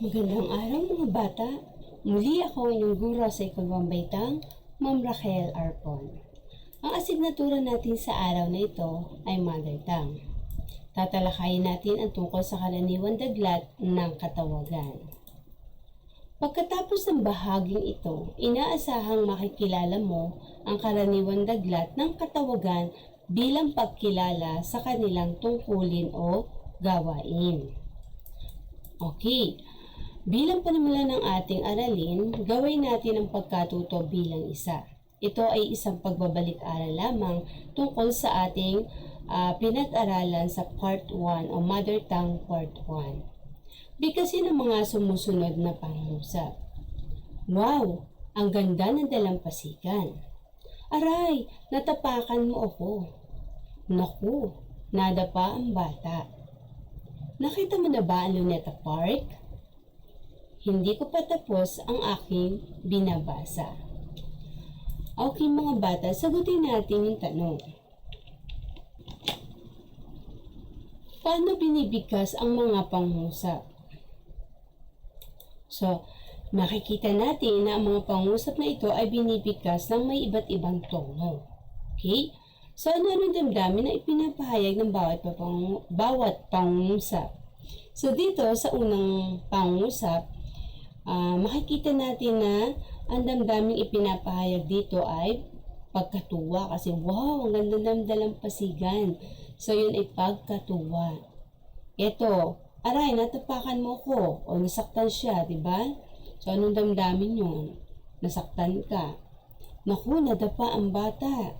Magandang araw mga bata. Muli ako inyong guro sa ikalawang baitang, Ma'am Raquel Arpon. Ang asignatura natin sa araw na ito ay Mother Tongue. Tatalakayin natin ang tungkol sa karaniwang daglat ng katawagan. Pagkatapos ng bahaging ito, inaasahang makikilala mo ang karaniwang daglat ng katawagan bilang pagkilala sa kanilang tungkulin o gawain. Okay, bilang panimula ng ating aralin, gawin natin ang pagkatuto bilang isa. Ito ay isang pagbabalik-aral lamang tungkol sa ating ah, pinag-aralan sa Part 1 o Mother Tongue Part 1. Bigkasin ang mga sumusunod na pangusap. Wow! Ang ganda ng dalampasigan. Aray! Natapakan mo ako. Naku! Nadapa ang bata. Nakita mo na ba ang Luneta Park? Hindi ko pa tapos ang aking binabasa. Okay mga bata, sagutin natin yung tanong. Paano binibigkas ang mga pangusap? So, makikita natin na ang mga pangusap na ito ay binibigkas ng may iba't ibang tono. Okay? So, ano ang damdamin na ipinapahayag ng bawat, papang, bawat pangusap? So, dito sa unang pangusap, ah, makikita natin na ang damdaming ipinapahayag dito ay pagkatuwa kasi wow, ang ganda ng dalampasigan. So, yun ay pagkatuwa. Ito, aray, natapakan mo ko o nasaktan siya, di ba? So, anong damdamin yun? Nasaktan ka. Naku, nadapa ang bata.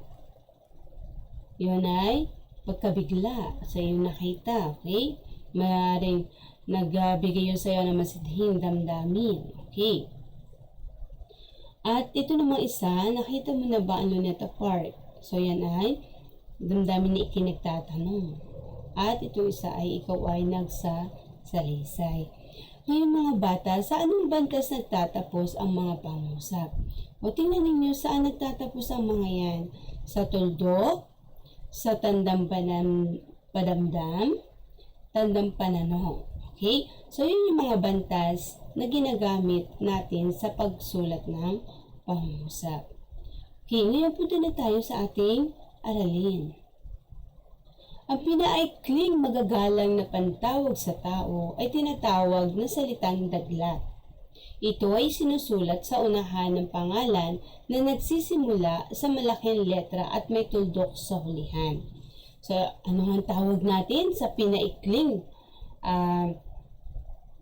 Yun ay pagkabigla sa iyong nakita, okay? Maaaring nagbigay yun sa iyo ng masidhing damdamin, okay? At ito namang isa, nakita mo na ba ang Luneta Park? So, yan ay damdamin ni ikinagtatanong. At ito isa ay ikaw ay nagsasalaysay. Ngayon mga bata, sa anong bantas nagtatapos ang mga pangusap? O tingnan ninyo saan nagtatapos ang mga yan? Sa tuldok, sa tandang panam, padamdam, tandang pananong. Okay? So, yun yung mga bantas na ginagamit natin sa pagsulat ng pangusap. Okay, ngayon punta na tayo sa ating aralin. Ang pinaikling magagalang na pantawag sa tao ay tinatawag na salitang daglat. Ito ay sinusulat sa unahan ng pangalan na nagsisimula sa malaking letra at may tuldok sa hulihan. So, ano ang tawag natin sa pinaikling ah,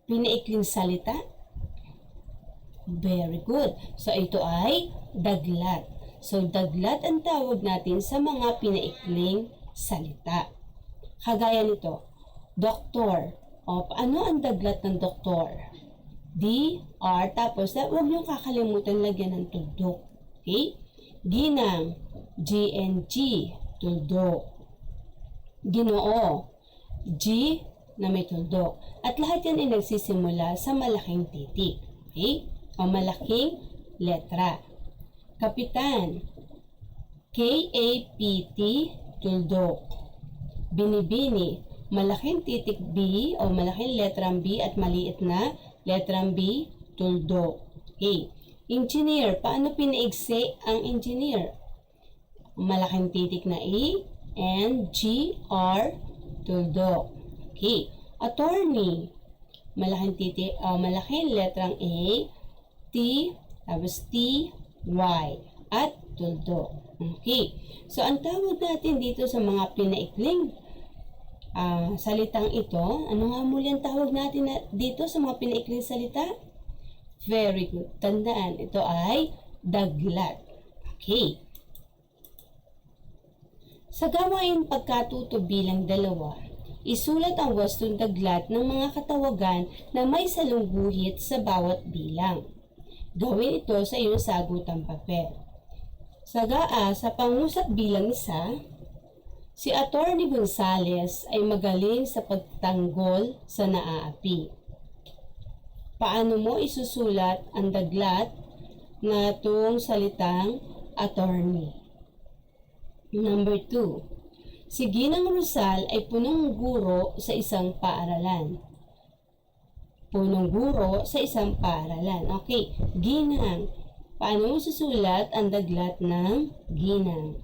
pinaikling salita? Very good. So, ito ay daglat. So, daglat ang tawag natin sa mga pinaikling salita. Kagaya nito, doktor. O, ano ang daglat ng doktor? D, R, tapos na, huwag niyong kakalimutan lagyan ng tuldok. Okay? Ginang, G, N, G, tuldok. Ginoo, G, na may tuldok. At lahat yan ay nagsisimula sa malaking titik. Okay? O malaking letra. Kapitan, K-A-P-T, tuldok. Binibini, malaking titik B o malaking letrang B at maliit na letrang B, tuldok. Okay. Engineer, paano pinaigsi ang engineer? Malaking titik na E, N, G, R, tuldok. Okay. Attorney, malaking titik, uh, malaking letrang A, T, tapos T, Y, at tuldok. Okay. So, ang tawag natin dito sa mga pinaikling ah, salitang ito, ano nga muli ang tawag natin na dito sa mga pinaikling salita? Very good. Tandaan, ito ay daglat. Okay. Sa gawain pagkatuto bilang dalawa, isulat ang wastong daglat ng mga katawagan na may salungguhit sa bawat bilang. Gawin ito sa iyong sagutang papel. Sagaa sa pangusap bilang isa, si Attorney Gonzales ay magaling sa pagtanggol sa naaapi. Paano mo isusulat ang daglat na itong salitang attorney? Number 2. Si Ginang Rosal ay punong guro sa isang paaralan. punong guro sa isang paaralan. Okay, ginang. Paano mo susulat ang daglat ng ginang?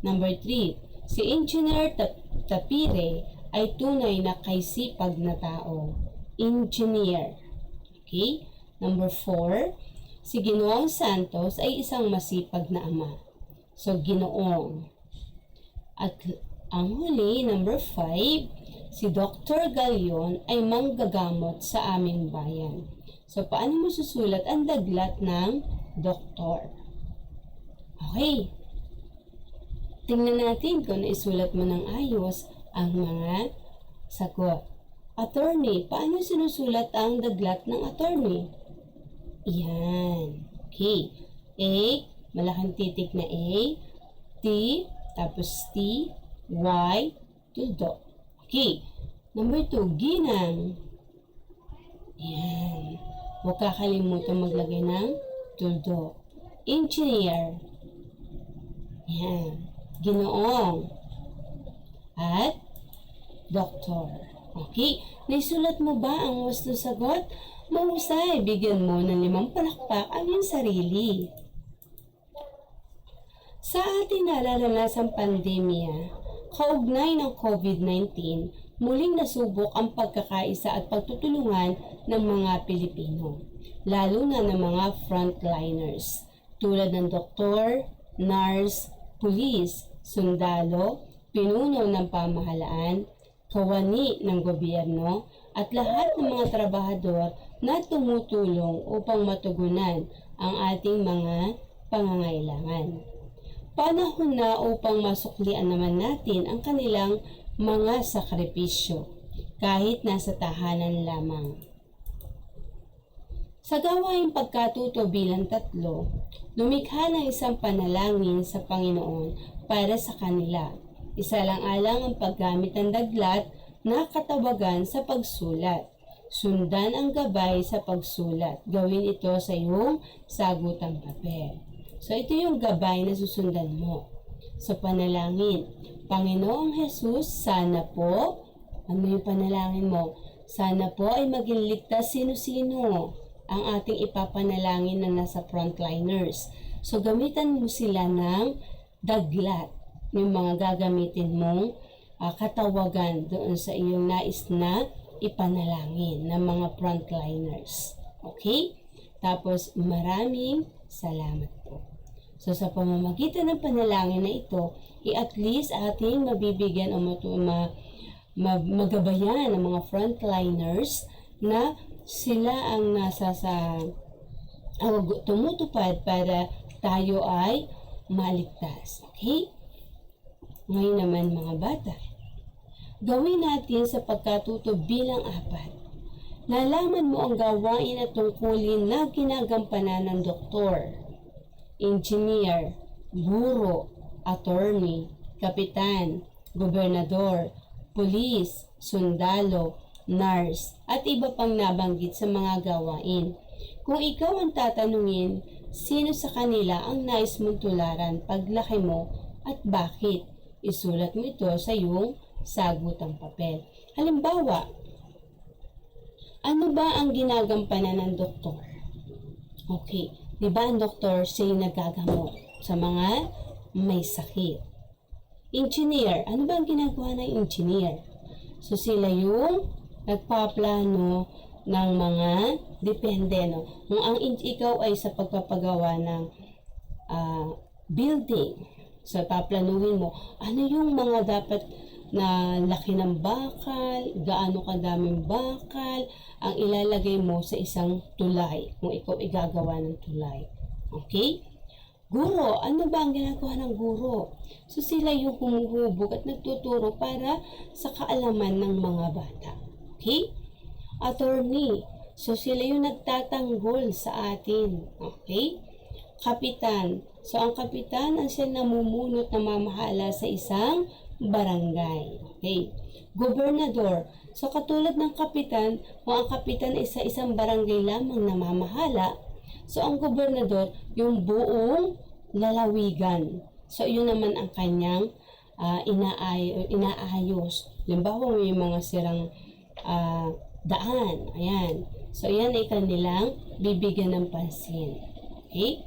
Number 3. Si Engineer Tap- Tapire ay tunay na kaisipag na tao. Engineer. Okay? Number 4. Si Ginoong Santos ay isang masipag na ama. So, Ginoong. At ang huli, number 5, si Dr. Galion ay manggagamot sa aming bayan. So, paano mo susulat ang daglat ng doktor? Okay. Tingnan natin kung naisulat mo ng ayos ang mga sagot. Attorney, paano sinusulat ang daglat ng attorney? Yan. Okay. A, malaking titik na A. T, tapos T, Y, tuldok. Okay. Number 2, ginang. Yan. Huwag kakalimutan maglagay ng tuldok. Engineer. Yan. Ginoong. At doktor. Okay? Naisulat mo ba ang wasto sagot? Mahusay, bigyan mo ng limang palakpak ang iyong sarili. Sa ating nalalanasang pandemya, kaugnay ng COVID-19, muling nasubok ang pagkakaisa at pagtutulungan ng mga Pilipino, lalo na ng mga frontliners, tulad ng doktor, nurse, pulis, sundalo, pinuno ng pamahalaan, kawani ng gobyerno, at lahat ng mga trabahador na tumutulong upang matugunan ang ating mga pangangailangan. Panahon na upang masuklian naman natin ang kanilang mga sakripisyo, kahit nasa tahanan lamang. Sa gawaing pagkatuto bilang tatlo, lumikha ng isang panalangin sa Panginoon para sa kanila. Isa lang alang ang paggamit ng daglat na katawagan sa pagsulat. Sundan ang gabay sa pagsulat. Gawin ito sa iyong sagutang papel. So ito yung gabay na susundan mo. Sa panalangin, Panginoong Jesus, sana po, ano yung panalangin mo? Sana po ay maging ligtas sino-sino ang ating ipapanalangin na nasa frontliners. So gamitan mo sila ng daglat, yung mga gagamitin mong ah, katawagan doon sa iyong nais na ipanalangin ng mga frontliners. Okay? Tapos maraming salamat po. So sa pamamagitan ng panalangin na ito, i-at least ating mabibigyan o matu- ma, ma, magabayan ng mga frontliners na sila ang nasa sa ang tumutupad para tayo ay maligtas. Okay? Ngayon naman mga bata, gawin natin sa pagkatuto bilang apat. Nalaman mo ang gawain at tungkulin na ginagampanan ng doktor, engineer, guro, attorney, kapitan, gobernador, pulis, sundalo, nurse, at iba pang nabanggit sa mga gawain. Kung ikaw ang tatanungin, sino sa kanila ang nais mong tularan paglaki mo at bakit? Isulat mo ito sa iyong sagutang papel. Halimbawa, ano ba ang ginagampanan ng doktor? Okay, di ba ang doktor yung nagagamot sa mga may sakit? Engineer, ano ba ang ginagawa ng engineer? So sila yung nagpaplano ng mga depende no. Kung ang ikaw ay sa pagpapagawa ng ah, building, so paplanuhin mo ano yung mga dapat na laki ng bakal, gaano kadaming bakal, ang ilalagay mo sa isang tulay kung ikaw igagawa ng tulay. Okay? Guro, ano ba ang ginagawa ng guro? So sila yung humuhubog at nagtuturo para sa kaalaman ng mga bata. Okay? Attorney, so sila yung nagtatanggol sa atin. Okay? Kapitan, so ang kapitan ang siya namumunot na mamahala sa isang barangay. Okay? Gobernador, so katulad ng kapitan, kung ang kapitan ay sa isang barangay lamang namamahala, So, ang gobernador, yung buong lalawigan. So, yun naman ang kanyang ah, inaay, inaayos. Limbawa, may mga sirang ah, daan. Ayan. So, yan ay kanilang bibigyan ng pansin. Okay?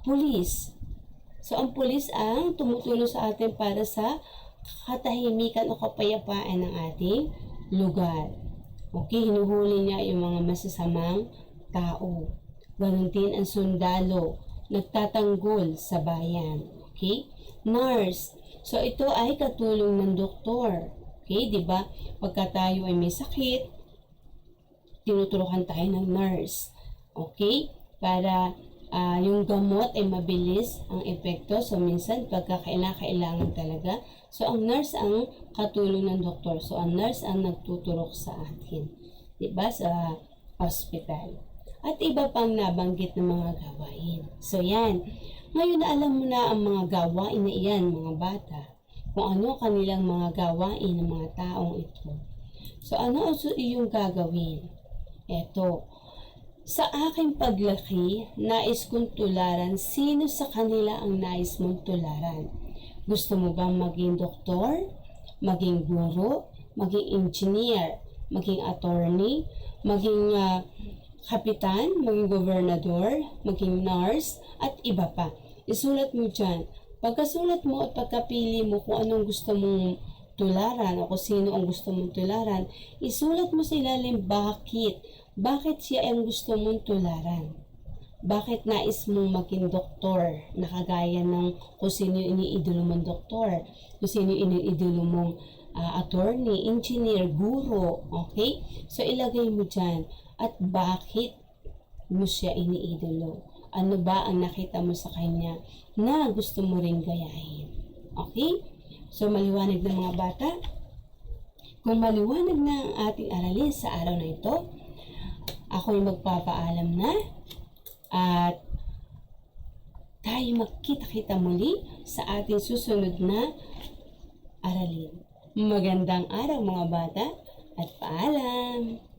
Pulis. So, ang pulis ang tumutulong sa atin para sa katahimikan o kapayapaan ng ating lugar. Okay, hinuhuli niya yung mga masasamang tao. Ganon din ang sundalo, nagtatanggol sa bayan. Okay? Nurse. So, ito ay katulong ng doktor. Okay, di ba? Pagka tayo ay may sakit, tinuturukan tayo ng nurse. Okay? Para ah, yung gamot ay mabilis ang epekto. So, minsan, pagka kailangan talaga. So, ang nurse ang katulong ng doktor. So, ang nurse ang nagtuturok sa atin. Diba? Sa hospital. At iba pang nabanggit ng mga gawain. So, yan. Ngayon alam mo na ang mga gawain na iyan, mga bata. Kung ano kanilang mga gawain ng mga taong ito. So, ano ang iyong gagawin? Eto, sa aking paglaki, nais kong tularan sino sa kanila ang nais mong tularan. Gusto mo bang maging doktor, maging guro, maging engineer, maging attorney, maging ah, kapitan, maging gobernador, maging nurse, at iba pa. Isulat mo dyan. Pagkasulat mo at pagkapili mo kung anong gusto mong tularan o kung sino ang gusto mong tularan, isulat mo sa ilalim bakit. Bakit siya ang gusto mong tularan? Bakit nais mong maging doktor na kagaya ng kung sino yung iniidolo mong doktor, kung sino yung iniidolo mong ah, attorney, engineer, guro, okay? So ilagay mo dyan at bakit mo siya iniidolo? Ano ba ang nakita mo sa kanya na gusto mo ring gayahin? Okay? So maliwanag ng mga bata? Kung maliwanag na ang ating aralin sa araw na ito, ako'y magpapaalam na at tayo magkita-kita muli sa ating susunod na aralin. Magandang araw mga bata at paalam!